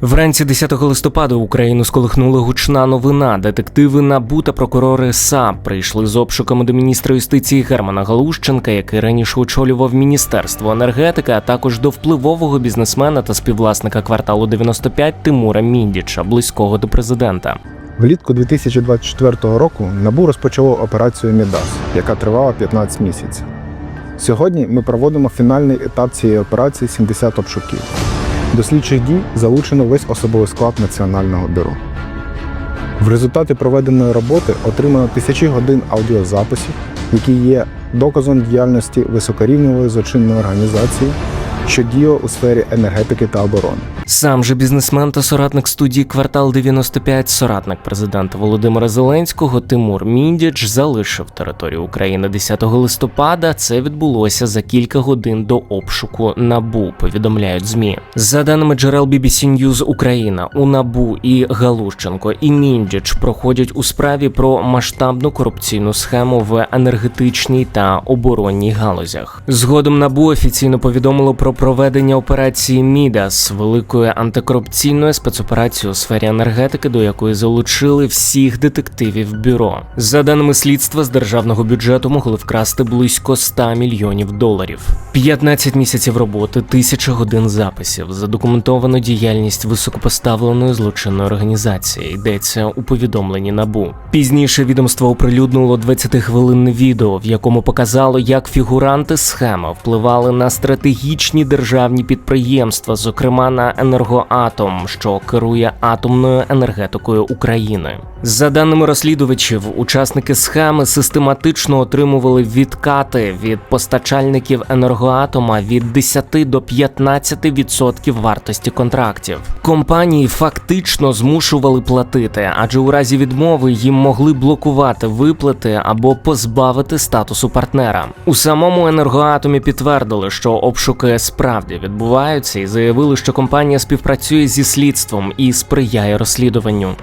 Вранці 10 листопада Україну сколихнула гучна новина. Детективи НАБУ та прокурори САП прийшли з обшуками до міністра юстиції Германа Галущенка, який раніше очолював міністерство енергетики, а також до впливового бізнесмена та співвласника кварталу 95 Тимура Міндіча, близького до президента. Влітку 2024 року НАБУ розпочало операцію Мідас, яка тривала 15 місяців. Сьогодні ми проводимо фінальний етап цієї операції 70 обшуків. До слідчих дій залучено весь особовий склад Національного бюро. В результаті проведеної роботи отримано тисячі годин аудіозаписів, які є доказом діяльності високорівневої злочинної організації, що діє у сфері енергетики та оборони. Сам же бізнесмен та соратник студії Квартал 95, соратник президента Володимира Зеленського Тимур Міндіч залишив територію України 10 листопада. Це відбулося за кілька годин до обшуку НАБУ. Повідомляють змі. За даними джерел BBC News Україна, у НАБУ і Галущенко і Міндіч проходять у справі про масштабну корупційну схему в енергетичній та оборонній галузях. Згодом НАБУ офіційно повідомило про проведення операції Мідас великої антикорупційної спецоперації у сфері енергетики, до якої залучили всіх детективів бюро. За даними слідства, з державного бюджету могли вкрасти близько 100 мільйонів доларів. 15 місяців роботи, тисяча годин записів, задокументовано діяльність високопоставленої злочинної організації. Йдеться у повідомленні НАБУ. Пізніше відомство оприлюднило 20-хвилинне відео, в якому показало, як фігуранти схеми впливали на стратегічні державні підприємства, зокрема на енергоатом, що керує атомною енергетикою України. За даними розслідувачів, учасники схеми систематично отримували відкати від постачальників енергоатома від 10 до 15% вартості контрактів. Компанії фактично змушували платити, адже у разі відмови їм могли блокувати виплати або позбавити статусу партнера. У самому енергоатомі підтвердили, що обшуки справді відбуваються, і заявили, що компанія співпрацює зі слідством і сприяє розслідуванню.